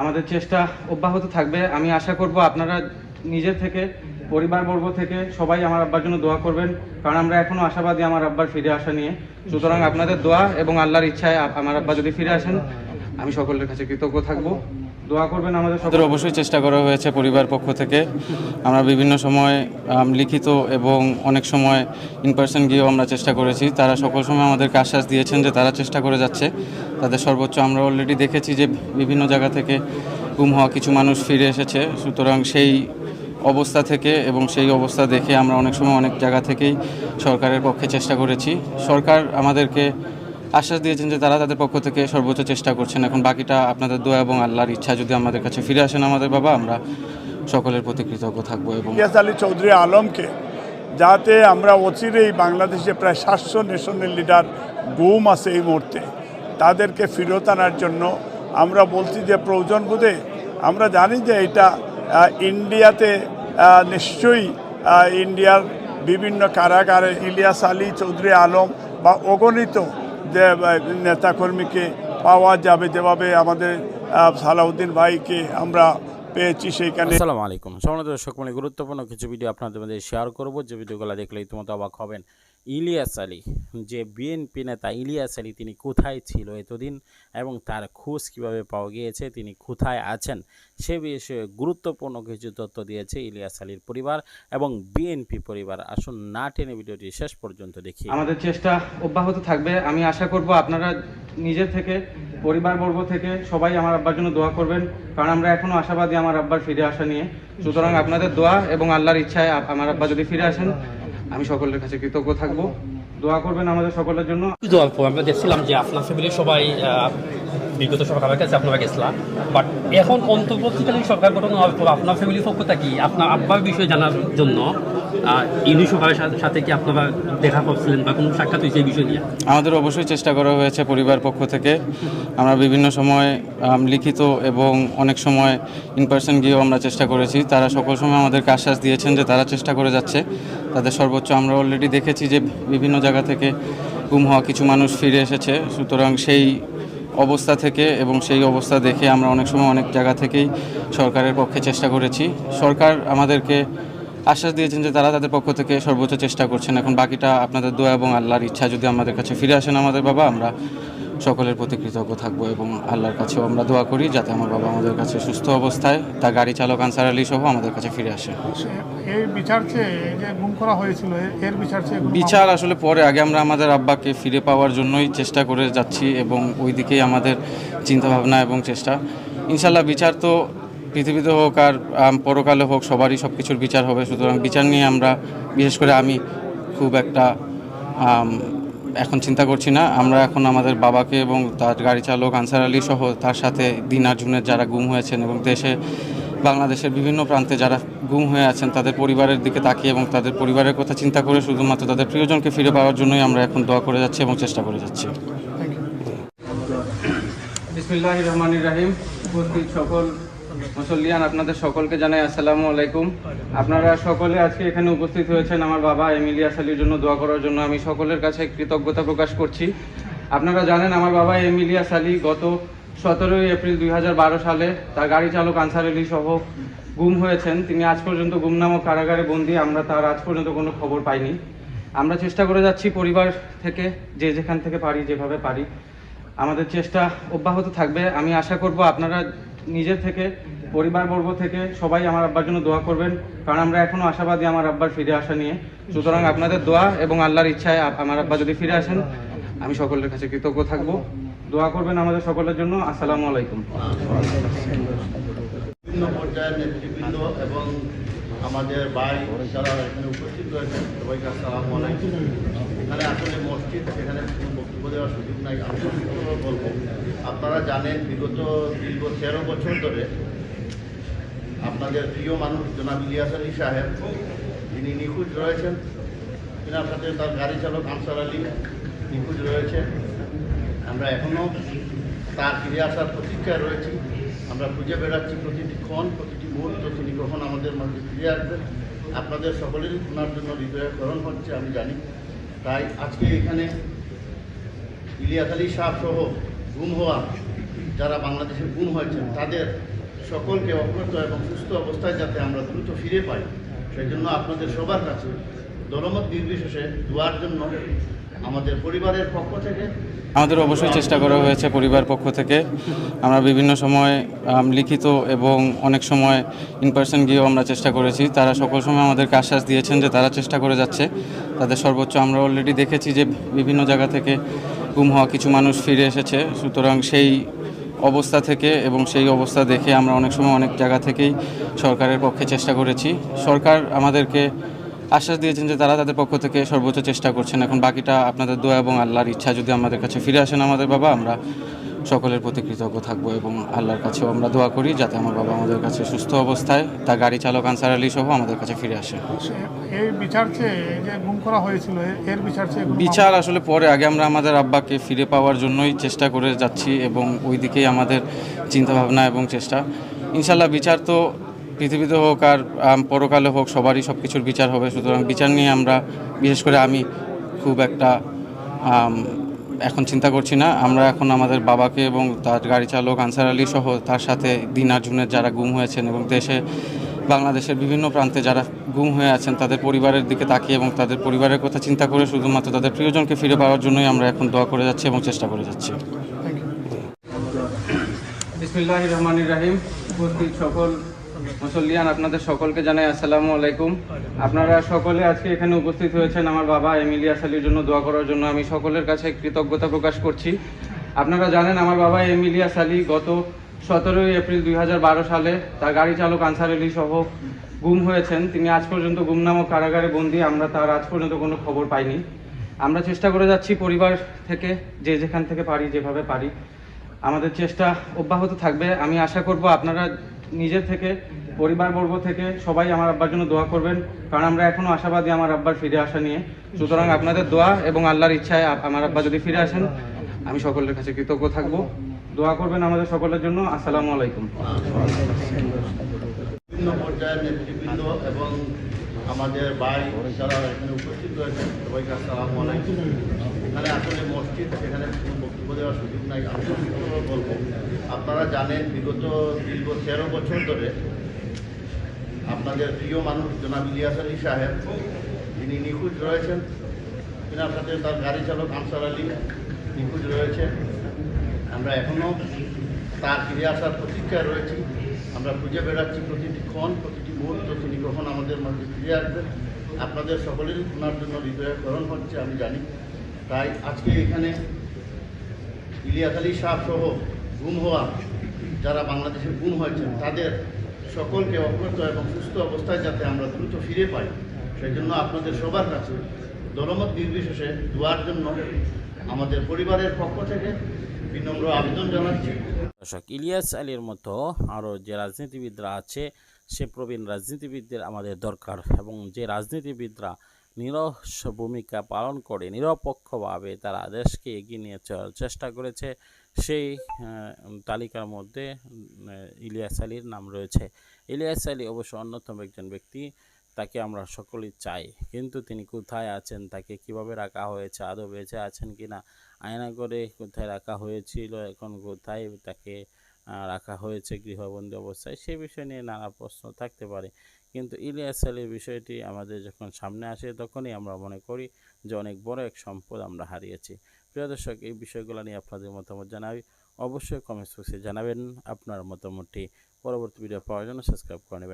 আমাদের চেষ্টা অব্যাহত থাকবে। আমি আশা করব আপনারা নিজের থেকে, পরিবারবর্গ থেকে সবাই আমার আব্বার জন্য দোয়া করবেন, কারণ আমরা এখনও আশাবাদী আমার আব্বার ফিরে আসা নিয়ে। সুতরাং আপনাদের দোয়া এবং আল্লাহর ইচ্ছায় আমার আব্বা যদি ফিরে আসেন, আমি সকলের কাছে কৃতজ্ঞ থাকব। দোয়া করবেন আমাদের অবশ্যই চেষ্টা করা হয়েছে পরিবার পক্ষ থেকে। আমরা বিভিন্ন সময় লিখিত এবং অনেক সময় ইন পার্সন গিয়েও আমরা চেষ্টা করেছি। তারা সকল সময় আমাদেরকে আশ্বাস দিয়েছেন যে তারা চেষ্টা করে যাচ্ছে। তাদের সর্বোচ্চ আমরা অলরেডি দেখেছি যে বিভিন্ন জায়গা থেকে গুম হওয়া কিছু মানুষ ফিরে এসেছে। সুতরাং সেই অবস্থা থেকে এবং সেই অবস্থা দেখে আমরা অনেক সময় অনেক জায়গা থেকেই সরকারের পক্ষে চেষ্টা করেছি। সরকার আমাদেরকে আশ্বাস দিয়েছেন যে তারা তাদের পক্ষ থেকে সর্বোচ্চ চেষ্টা করছেন। এখন বাকিটা আপনাদের দোয়া এবং আল্লাহর ইচ্ছা, যদি আমাদের কাছে ফিরে আসেন আমাদের বাবা, আমরা সকলের প্রতি কৃতজ্ঞ থাকব এবং ইয়াস আলী চৌধুরী আলমকে যাতে আমরা অচিরেই বাংলাদেশে প্রায় সাতশো ন্যাশনাল লিডার গুম আছে এই মুহূর্তে, তাদেরকে ফেরত আনার জন্য আমরা বলছি যে প্রয়োজন বোধে আমরা জানি যে এটা ইন্ডিয়াতে নিশ্চয়ই ইন্ডিয়ার বিভিন্ন কারাগারে ইলিয়াস আলী চৌধুরী আলম বা অগণিত যে নেতাকর্মীকে পাওয়া যাবে যেভাবে আমাদের সালাউদ্দিন ভাইকে আমরা পেয়েছি সেইখানে। আসসালামু আলাইকুম। সমাজ দর্শক মানে গুরুত্বপূর্ণ কিছু ভিডিও আপনাদের মধ্যে শেয়ার করব। যে ভিডিওগুলো দেখলে ইতিমধ্যে অবাক হবেন। ইলিয়াস আলী, যে বিএনপি নেতা ইলিয়াস আলী, তিনি কোথায় ছিল এতদিন এবং তার খোঁজ কীভাবে পাওয়া গিয়েছে, তিনি কোথায় আছেন, সে বিষয়ে গুরুত্বপূর্ণ কিছু তথ্য দিয়েছে ইলিয়াস আলীর পরিবার এবং বিএনপি পরিবার। আসুন না টেনে ভিডিওটি শেষ পর্যন্ত দেখি। আমাদের চেষ্টা অব্যাহত থাকবে। আমি আশা করব আপনারা নিজের থেকে, পরিবারবর্গ থেকে সবাই আমার আব্বার জন্য দোয়া করবেন, কারণ আমরা এখনও আশাবাদী আমার আব্বার ফিরে আসা নিয়ে। সুতরাং আপনাদের দোয়া এবং আল্লাহর ইচ্ছায় আমার আব্বা যদি ফিরে আসেন আমি সকলের কাছে কৃতজ্ঞ থাকব। দোয়া করবেন আমাদের সকলের জন্য। দোয়া করব আমরা দেখছিলাম যে আপনার ফ্যামিলির সবাই বিগত সরকারের কাছে আপনারা গেছিলাম বাট এখন অন্তর্বর্তীকালীন সরকার গঠন হওয়ার পর আপনার ফ্যামিলির পক্ষ থেকে আপনার আব্বার বিষয়ে জানার জন্য ইউনি সাথে- সাথে কি আপনারা দেখা করছিলেন বা কোনো সাক্ষাৎ হয়েছে এই বিষয় নিয়ে? আমাদের অবশ্যই চেষ্টা করা হয়েছে পরিবার পক্ষ থেকে। আমরা বিভিন্ন সময় লিখিত এবং অনেক সময় ইন পার্সন গিয়েও আমরা চেষ্টা করেছি। তারা সকল সময় আমাদেরকে আশ্বাস দিয়েছেন যে তারা চেষ্টা করে যাচ্ছে। তাদের সর্বোচ্চ আমরা অলরেডি দেখেছি যে বিভিন্ন জায়গা থেকে গুম হওয়া কিছু মানুষ ফিরে এসেছে। সুতরাং সেই অবস্থা থেকে এবং সেই অবস্থা দেখে আমরা অনেক সময় অনেক জায়গা থেকেই সরকারের পক্ষে চেষ্টা করেছি। সরকার আমাদেরকে আশ্বাস দিয়েছেন যে তারা তাদের পক্ষ থেকে সর্বোচ্চ চেষ্টা করছেন। এখন বাকিটা আপনাদের দোয়া এবং আল্লাহর ইচ্ছা যদি আমাদের কাছে ফিরে আসেন আমাদের বাবা, আমরা সকলের প্রতি কৃতজ্ঞ থাকব এবং আল্লাহর কাছেও আমরা দোয়া করি যাতে আমার বাবা আমাদের কাছে সুস্থ অবস্থায় তার গাড়ি চালক আনসার আলী সহ আমাদের কাছে ফিরে আসে এই বিচার চেয়ে যে গুম করা হয়েছিল এর বিচার চেয়ে বিচার আসলে পরে আগে আমরা আমাদের আব্বাকে ফিরে পাওয়ার জন্যই চেষ্টা করে যাচ্ছি এবং ওই দিকেই আমাদের চিন্তাভাবনা এবং চেষ্টা। ইনশাল্লাহ বিচার তো পৃথিবীতে হোক আর পরকালে হোক সবারই সব কিছুর বিচার হবে। সুতরাং বিচার নিয়ে আমরা বিশেষ করে আমি খুব একটা এখন চিন্তা করছি না, আমরা এখন আমাদের বাবাকে এবং তার গাড়ি চালক আনসার আলী সহ তার সাথে দিন আর্জুনের যারা গুম হয়েছেন এবং দেশে, বাংলাদেশের বিভিন্ন প্রান্তে যারা গুম হয়ে আছেন, তাদের পরিবারের দিকে তাকিয়ে এবং তাদের পরিবারের কথা চিন্তা করে শুধুমাত্র তাদের প্রিয়জনকে ফিরে পাওয়ার জন্যই আমরা এখন দোয়া করে যাচ্ছি এবং চেষ্টা করে যাচ্ছি। বিসমিল্লাহ রাহিম। উপস্থিত সকল মুসল্লিয়ান, আপনাদের সকলকে জানাই আসসালামু আলাইকুম। আপনারা সকলে আজকে এখানে উপস্থিত হয়েছেন আমার বাবা এমিলিয়াস আলীর জন্য দোয়া করার জন্য। আমি সকলের কাছে কৃতজ্ঞতা প্রকাশ করছি। আপনারা জানেন, আমার বাবা এমিলিয়াস আলী গত সতেরোই এপ্রিল দুই হাজার বারো সালে তার গাড়ি চালক আনসার আলী সহ গুম হয়েছেন। তিনি আজ পর্যন্ত গুমনামক কারাগারে বন্দী। আমরা তার আজ পর্যন্ত কোনো খবর পাইনি। আমরা চেষ্টা করে যাচ্ছি পরিবার থেকে, যে যেখান থেকে পারি, যেভাবে পারি। আমাদের চেষ্টা অব্যাহত থাকবে। আমি আশা করব আপনারা নিজের থেকে পরিবারবর্গ থেকে সবাই আমার আব্বার জন্য দোয়া করবেন, কারণ আমরা এখনও আশাবাদী আমার আব্বার ফিরে আসা নিয়ে। সুতরাং আপনাদের দোয়া এবং আল্লাহর ইচ্ছায় আমার আব্বা যদি ফিরে আসেন, আমি সকলের কাছে কৃতজ্ঞ থাকব। দোয়া করবেন আমাদের সকলের জন্য। আসসালামু আলাইকুম। বিভিন্ন পর্যায়ের নেতৃবৃন্দ এবং আমাদের ভাই যারা এখানে উপস্থিত রয়েছেন সবাইকে আসসালাম আলাইকুম। এখানে আসলে মসজিদ এখানে কোনো বক্তব্য দেওয়ার সুযোগ নাই। আমি সংক্ষিপ্তভাবে বলব, আপনারা জানেন, বিগত দীর্ঘ তেরো বছর ধরে আপনাদের প্রিয় মানুষ জনাব ইলিয়াস আলী সাহেব, যিনি নিখোঁজ রয়েছেন। তিনার সাথে তার গাড়ি চালক আনসার আলী নিখোঁজ রয়েছে। আমরা এখনও তার ফিরে আসার প্রতীক্ষায় রয়েছি। আমরা খুঁজে বেড়াচ্ছি প্রতিটি ক্ষণ, প্রতিটি মুহূর্ত তিনি কখন আমাদের মাঝে ফিরে আসবেন আপনাদের সকলেরই ওনার জন্য হৃদয়করণ হচ্ছে, আমি জানি। তাই আজকে এখানে ইলিয়াস আলী সাহ সহ গুম হওয়া যারা বাংলাদেশে গুম হয়েছেন, তাদের সকলকে অক্ষত এবং সুস্থ অবস্থায় যাতে আমরা দ্রুত ফিরে পাই, সেই জন্য আপনাদের সবার কাছে দলমত নির্বিশেষে দোয়ার জন্য আমাদের পরিবারের পক্ষ থেকে। আমাদের অবশ্যই চেষ্টা করা হয়েছে পরিবার পক্ষ থেকে। আমরা বিভিন্ন সময় লিখিত এবং অনেক সময় ইন পার্সন গিয়েও আমরা চেষ্টা করেছি। তারা সকল সময় আমাদেরকে আশ্বাস দিয়েছেন যে তারা চেষ্টা করে যাচ্ছে। তাদের সর্বোচ্চ আমরা অলরেডি দেখেছি যে বিভিন্ন জায়গা থেকে গুম হওয়া কিছু মানুষ ফিরে এসেছে। সুতরাং সেই অবস্থা থেকে এবং সেই অবস্থা দেখে আমরা অনেক সময় অনেক জায়গা থেকেই সরকারের পক্ষে চেষ্টা করেছি। সরকার আমাদেরকে আশ্বাস দিয়েছেন যে তারা তাদের পক্ষ থেকে সর্বোচ্চ চেষ্টা করছেন। এখন বাকিটা আপনাদের দোয়া এবং আল্লাহর ইচ্ছা যদি আমাদের কাছে ফিরে আসেন আমাদের বাবা আমরা সকলের প্রতি কৃতজ্ঞ থাকব এবং আল্লাহর কাছেও আমরা দোয়া করি যাতে আমার বাবা আমাদের কাছে সুস্থ অবস্থায় তার গাড়ি চালক আনসার আলী সহ আমাদের কাছে ফিরে আসে। এই বিচার যে গুম করা হয়েছিল এর বিচার বিচার আসলে পরে আগে আমরা আমাদের আব্বাকে ফিরে পাওয়ার জন্যই চেষ্টা করে যাচ্ছি এবং ওই দিকেই আমাদের চিন্তাভাবনা এবং চেষ্টা। ইনশাল্লাহ বিচার তো পৃথিবীতে হোক আর পরকালে হোক, সবারই সব কিছুর বিচার হবে। সুতরাং বিচার নিয়ে আমরা, বিশেষ করে আমি খুব একটা এখন চিন্তা করছি না। আমরা এখন আমাদের বাবাকে এবং তার গাড়ি চালক আনসার আলী সহ তার সাথে দিন আর্জুনের যারা গুম হয়েছেন এবং দেশে, বাংলাদেশের বিভিন্ন প্রান্তে যারা গুম হয়ে আছেন, তাদের পরিবারের দিকে তাকিয়ে এবং তাদের পরিবারের কথা চিন্তা করে শুধুমাত্র তাদের প্রিয়জনকে ফিরে পাওয়ার জন্যই আমরা এখন দোয়া করে যাচ্ছি এবং চেষ্টা করে যাচ্ছি। বিসমিল্লাহ রাহিম। উপস্থিত সকল মুসল্লিয়ান, আপনাদের সকলকে জানাই আসসালামু আলাইকুম। আপনারা সকলে আজকে এখানে উপস্থিত হয়েছেন আমার বাবা এমিলিয়াস আলীর জন্য দোয়া করার জন্য। আমি সকলের কাছে কৃতজ্ঞতা প্রকাশ করছি। আপনারা জানেন, আমার বাবা এমিলিয়াস আলী গত সতেরোই এপ্রিল দুই হাজার বারো সালে তার গাড়ি চালক আনসার আলী সহ গুম হয়েছেন। তিনি আজ পর্যন্ত গুমনামক কারাগারে বন্দি। আমরা তার আজ পর্যন্ত কোনো খবর পাইনি। আমরা চেষ্টা করে যাচ্ছি পরিবার থেকে, যে যেখান থেকে পারি, যেভাবে পারি। আমাদের চেষ্টা অব্যাহত থাকবে। আমি আশা করব আপনারা নিজের থেকে পরিবারবর্গ থেকে সবাই আমার আব্বার জন্য দোয়া করবেন, কারণ আমরা এখনও আশাবাদী আমার আব্বার ফিরে আসা নিয়ে। সুতরাং আপনাদের দোয়া এবং আল্লাহর ইচ্ছায় আমার আব্বা যদি ফিরে আসেন, আমি সকলের কাছে কৃতজ্ঞ থাকব। দোয়া করবেন আমাদের সকলের জন্য। আসসালামু আলাইকুম। বিভিন্ন নেতৃবৃন্দ এবং আমাদের ভাই যারা এখানে উপস্থিত রয়েছেন সবাইকে আসসালামু আলাইকুম। এখানে আসলে মসজিদ, এখানে কোনো বক্তব্য দেওয়ার সুযোগ নাই। আমি বলব। আপনারা জানেন, বিগত দীর্ঘ তেরো বছর ধরে আপনাদের প্রিয় মানুষ জনাব ইলিয়াস আলী সাহেব, যিনি নিখোঁজ রয়েছেন। তিনার সাথে তার গাড়ি চালক আনসার আলী নিখোঁজ রয়েছে। আমরা এখনও তার ফিরে আসার প্রতীক্ষায় রয়েছি। আমরা খুঁজে বেড়াচ্ছি প্রতিটি ক্ষণ, প্রতিটি মুহূর্ত তিনি কখন আমাদের মাঝে ফিরে আসবেন আপনাদের সকলেরই ওনার জন্য হৃদয়করণ হচ্ছে, আমি জানি। তাই আজকে এখানে ইলিয়াস আলী সাহ সহ গুম হওয়া, যারা বাংলাদেশে গুম হয়েছেন, তাদের সকলকে অক্ষত এবং সুস্থ অবস্থায় যাতে আমরা দ্রুত ফিরে পাই সেই জন্য আপনাদের সবার কাছে দলমত নির্বিশেষে দোয়ার জন্য আমাদের পরিবারের পক্ষ থেকে বিনম্র আবেদন জানাচ্ছি। দর্শক, ইলিয়াস আলীর মতো আরও যে রাজনীতিবিদরা আছে, সে প্রবীণ রাজনীতিবিদদের আমাদের দরকার এবং যে রাজনীতিবিদরা নিরস ভূমিকা পালন করে নিরপেক্ষভাবে তারা দেশকে এগিয়ে নিয়ে চলার চেষ্টা করেছে, সেই তালিকার মধ্যে ইলিয়াস আলীর নাম রয়েছে। ইলিয়াস আলী অবশ্য অন্যতম একজন ব্যক্তি, তাকে আমরা সকলেই চাই, কিন্তু তিনি কোথায় আছেন, তাকে কীভাবে রাখা হয়েছে, আদৌ বেঁচে আছেন কিনা আয়না করে কোথায় রাখা হয়েছিল, এখন কোথায় তাকে রাখা হয়েছে গৃহবন্দী অবস্থায়, সে বিষয় নিয়ে নানা প্রশ্ন থাকতে পারে। কিন্তু ইলিয়াস আলীর বিষয়টি আমাদের যখন সামনে আসে, তখনই আমরা মনে করি যে অনেক বড় এক সম্পদ আমরা হারিয়েছি। প্রিয় দর্শক, এই বিষয়গুলো নিয়ে আপনাদের মতামত জানাই। অবশ্যই কমেন্টস বক্সে জানাবেন আপনার মতামতটি। পরবর্তী ভিডিও পাওয়ার জন্য সাবস্ক্রাইব করে নেবেন।